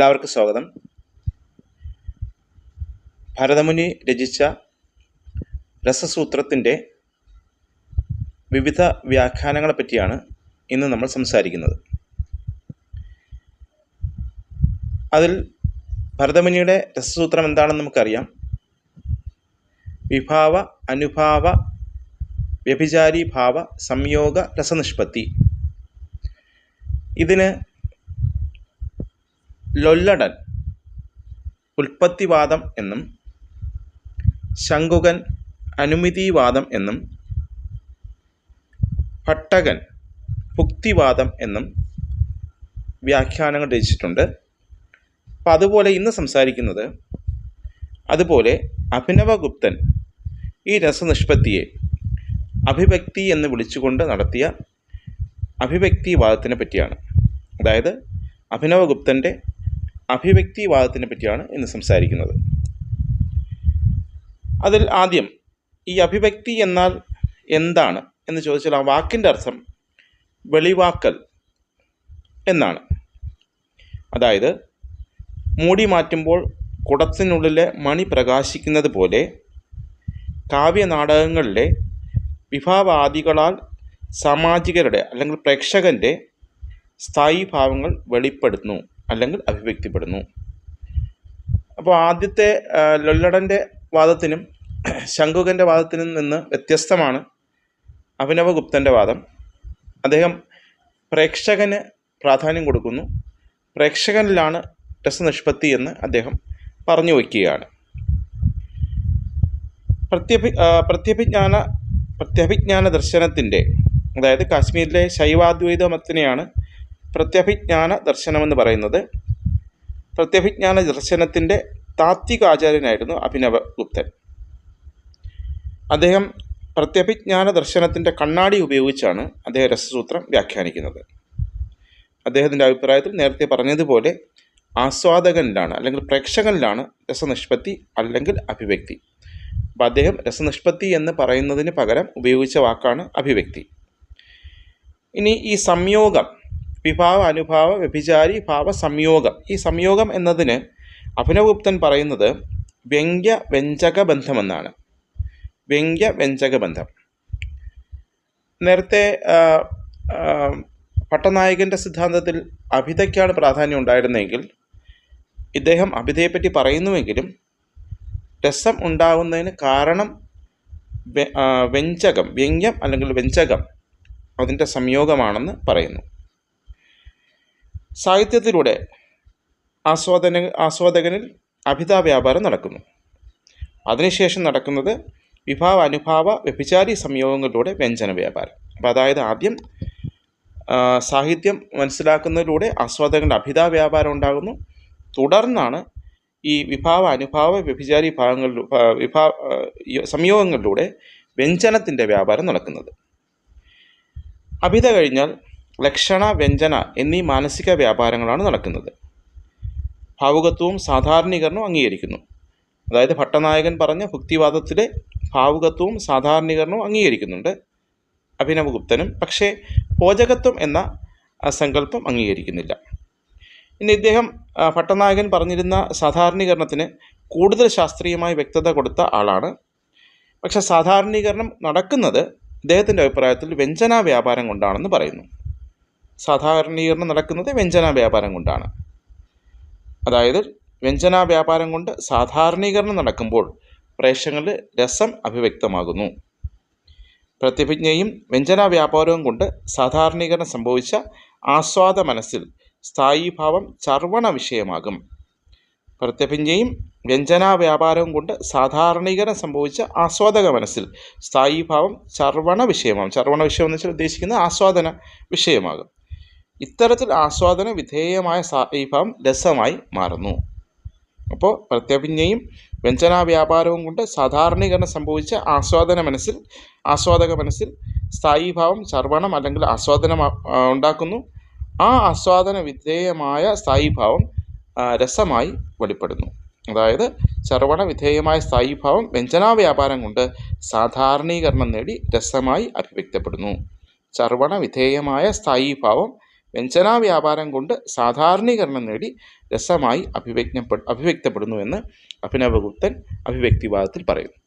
എല്ലാവർക്കും സ്വാഗതം. ഭരതമുനി രചിച്ച രസസൂത്രത്തിന്റെ വിവിധ വ്യാഖ്യാനങ്ങളെ പറ്റിയാണ് ഇന്ന് നമ്മൾ സംസാരിക്കുന്നത്. അതിൽ ഭരതമുനിയുടെ രസസൂത്രം എന്താണെന്ന് നമുക്കറിയാം. വിഭാവ അനുഭാവ വ്യഭിചാരി ഭാവ സംയോഗ രസനിഷ്പത്തി. ഇതിന് ലൊല്ലടൻ ഉൽപ്പത്തിവാദം എന്നും ശങ്കുകൻ അനുമിതിവാദം എന്നും ഭട്ടകൻ ഭുക്തിവാദം എന്നും വ്യാഖ്യാനങ്ങൾ രചിച്ചിട്ടുണ്ട്. അപ്പം അതുപോലെ ഇന്ന് സംസാരിക്കുന്നത് അതുപോലെ അഭിനവഗുപ്തൻ ഈ രസനിഷ്പത്തിയെ അഭിവ്യക്തി എന്ന് വിളിച്ചുകൊണ്ട് നടത്തിയ അഭിവ്യക്തിവാദത്തിനെ പറ്റിയാണ്. അതായത് അഭിനവഗുപ്തന്റെ അഭിവ്യക്തിവാദത്തിനെ പറ്റിയാണ് ഇന്ന് സംസാരിക്കുന്നത്. അതിൽ ആദ്യം ഈ അഭിവ്യക്തി എന്നാൽ എന്താണ് എന്ന് ചോദിച്ചാൽ ആ വാക്കിന്റെ അർത്ഥം വെളിവാക്കൽ എന്നാണ്. അതായത് മൂടി മാറ്റുമ്പോൾ കുടത്തിനുള്ളിലെ മണി പ്രകാശിക്കുന്നത് പോലെ കാവ്യനാടകങ്ങളിലെ വിഭാവാദികളാൽ സാമാജികരുടെ അല്ലെങ്കിൽ പ്രേക്ഷകന്റെ സ്ഥായി ഭാവങ്ങൾ വെളിപ്പെടുന്നു. അല്ലെങ്കിൽ അഭിവ്യക്തിപ്പെടുന്നു. അപ്പോൾ ആദ്യത്തെ ലൊല്ലടന്റെ വാദത്തിനും ശങ്കുകന്റെ വാദത്തിനും നിന്ന് വ്യത്യസ്തമാണ് അഭിനവഗുപ്തന്റെ വാദം. അദ്ദേഹം പ്രേക്ഷകന് പ്രാധാന്യം കൊടുക്കുന്നു. പ്രേക്ഷകനിലാണ് രസനിഷ്പത്തി എന്ന് അദ്ദേഹം പറഞ്ഞു വയ്ക്കുകയാണ്. പ്രത്യഭി പ്രത്യഭിജ്ഞാന പ്രത്യഭിജ്ഞാന ദർശനത്തിന്റെ അതായത് കാശ്മീരിലെ ശൈവാദ്വൈത മതത്തിനെയാണ് പ്രത്യഭിജ്ഞാന ദർശനമെന്ന് പറയുന്നത് പ്രത്യഭിജ്ഞാന ദർശനത്തിന്റെ താത്വികാചാര്യനായിരുന്നു അഭിനവഗുപ്തൻ അദ്ദേഹം പ്രത്യഭിജ്ഞാന ദർശനത്തിന്റെ കണ്ണാടി ഉപയോഗിച്ചാണ് അദ്ദേഹം രസസൂത്രം വ്യാഖ്യാനിക്കുന്നത്. അദ്ദേഹത്തിന്റെ അഭിപ്രായത്തിൽ നേരത്തെ പറഞ്ഞതുപോലെ ആസ്വാദകനിലാണ് അല്ലെങ്കിൽ പ്രേക്ഷകനിലാണ് രസനിഷ്പത്തി അല്ലെങ്കിൽ അഭിവ്യക്തി. അപ്പം അദ്ദേഹം രസനിഷ്പത്തി എന്ന് പറയുന്നതിന് പകരം ഉപയോഗിച്ച വാക്കാണ് അഭിവ്യക്തി. ഇനി ഈ സംയോഗം വിഭാവ അനുഭാവ വ്യഭിചാരി ഭാവ സംയോഗം. ഈ സംയോഗം എന്നതിന് അഭിനവഗുപ്തൻ പറയുന്നത് വ്യംഗ്യ വ്യഞ്ജക ബന്ധമെന്നാണ്. വ്യംഗ്യ വ്യഞ്ജക ബന്ധം. നേരത്തെ പട്ടനായകന്റെ സിദ്ധാന്തത്തിൽ അഭിതയ്ക്കാണ് പ്രാധാന്യം ഉണ്ടായിരുന്നെങ്കിൽ ഇദ്ദേഹം അഭിതയെപ്പറ്റി പറയുന്നുവെങ്കിലും രസം ഉണ്ടാകുന്നതിന് കാരണം വ്യഞ്ജകം വ്യംഗ്യം അല്ലെങ്കിൽ വ്യഞ്ജകം അതിന്റെ സംയോഗമാണെന്ന് പറയുന്നു. സാഹിത്യത്തിലൂടെ ആസ്വാദന ആസ്വാദകനിൽ അഭിതാ വ്യാപാരം നടക്കുന്നു. അതിനുശേഷം നടക്കുന്നത് വിഭാവ അനുഭാവ വ്യഭിചാരി സംയോഗങ്ങളിലൂടെ വ്യഞ്ജന വ്യാപാരം. അപ്പോൾ അതായത് ആദ്യം സാഹിത്യം മനസ്സിലാക്കുന്നതിലൂടെ ആസ്വാദകന്റെ അഭിതാ വ്യാപാരം ഉണ്ടാകുന്നു. തുടർന്നാണ് ഈ വിഭാവ അനുഭാവ വ്യഭിചാരി ഭാഗങ്ങളിൽ വിഭാ സംയോഗങ്ങളിലൂടെ വ്യഞ്ജനത്തിന്റെ വ്യാപാരം നടക്കുന്നത്. അഭിത കഴിഞ്ഞാൽ ലക്ഷണ വ്യഞ്ജന എന്നീ മാനസിക വ്യാപാരങ്ങളാണ് നടക്കുന്നത്. ഭാവുകത്വവും സാധാരണീകരണവും അംഗീകരിക്കുന്നു. അതായത് ഭട്ടനായകൻ പറഞ്ഞ ഭുക്തിവാദത്തിലെ ഭാവുകത്വവും സാധാരണീകരണവും അംഗീകരിക്കുന്നുണ്ട്. അഭിനവഗുപ്തനും പക്ഷേ പോചകത്വം എന്ന സങ്കല്പം അംഗീകരിക്കുന്നില്ല. ഇനി ഇദ്ദേഹം ഭട്ടനായകൻ പറഞ്ഞിരുന്ന സാധാരണീകരണത്തിന് കൂടുതൽ ശാസ്ത്രീയമായി വ്യക്തത കൊടുത്ത ആളാണ്. പക്ഷേ സാധാരണീകരണം നടക്കുന്നത് ഇദ്ദേഹത്തിന്റെ അഭിപ്രായത്തിൽ വ്യഞ്ജന വ്യാപാരം കൊണ്ടാണെന്ന് പറയുന്നു. സാധാരണീകരണം നടക്കുന്നത് വ്യഞ്ജന വ്യാപാരം കൊണ്ടാണ്. അതായത് വ്യഞ്ജന വ്യാപാരം കൊണ്ട് സാധാരണീകരണം നടക്കുമ്പോൾ പ്രേക്ഷകളിൽ രസം അഭിവ്യക്തമാകുന്നു. പ്രതിഭിജ്ഞയും വ്യഞ്ജന വ്യാപാരവും കൊണ്ട് സാധാരണീകരണം സംഭവിച്ച ആസ്വാദ മനസ്സിൽ സ്ഥായീഭാവം ചർവണ വിഷയമാകും. പ്രത്യഭിജ്ഞയും വ്യഞ്ജന വ്യാപാരവും കൊണ്ട് സാധാരണീകരണം സംഭവിച്ച ആസ്വാദക മനസ്സിൽ സ്ഥായീഭാവം ചർവണ വിഷയമാകും. ചർവണ വിഷയം എന്ന് വെച്ചാൽ ഉദ്ദേശിക്കുന്ന ആസ്വാദന വിഷയമാകും. ഇത്തരത്തിൽ ആസ്വാദന വിധേയമായ സ്ഥായീഭാവം രസമായി മാറുന്നു. അപ്പോൾ പ്രത്യഭിജ്ഞയും വ്യഞ്ജനാ വ്യാപാരവും കൊണ്ട് സാധാരണീകരണം സംഭവിച്ച ആസ്വാദന മനസ്സിൽ ആസ്വാദക മനസ്സിൽ സ്ഥായിഭാവം ചർവണം അല്ലെങ്കിൽ ആസ്വാദനം ഉണ്ടാക്കുന്നു. ആ ആസ്വാദന വിധേയമായ സ്ഥായിഭാവം രസമായി വെളിപ്പെടുന്നു. അതായത് ചർവണ വിധേയമായ സ്ഥായിഭാവം വ്യഞ്ജനാ വ്യാപാരം കൊണ്ട് സാധാരണീകരണം നേടി രസമായി അഭിവ്യക്തപ്പെടുന്നു. ചർവണ വിധേയമായ സ്ഥായീഭാവം വ്യഞ്ജനാ വ്യാപാരം കൊണ്ട് സാധാരണീകരണം നേടി രസമായി അഭിവ്യജ്ഞപ്പെ അഭിവ്യക്തപ്പെടുന്നുവെന്ന് അഭിനവഗുപ്തൻ അഭിവ്യക്തിവാദത്തിൽ പറയുന്നു.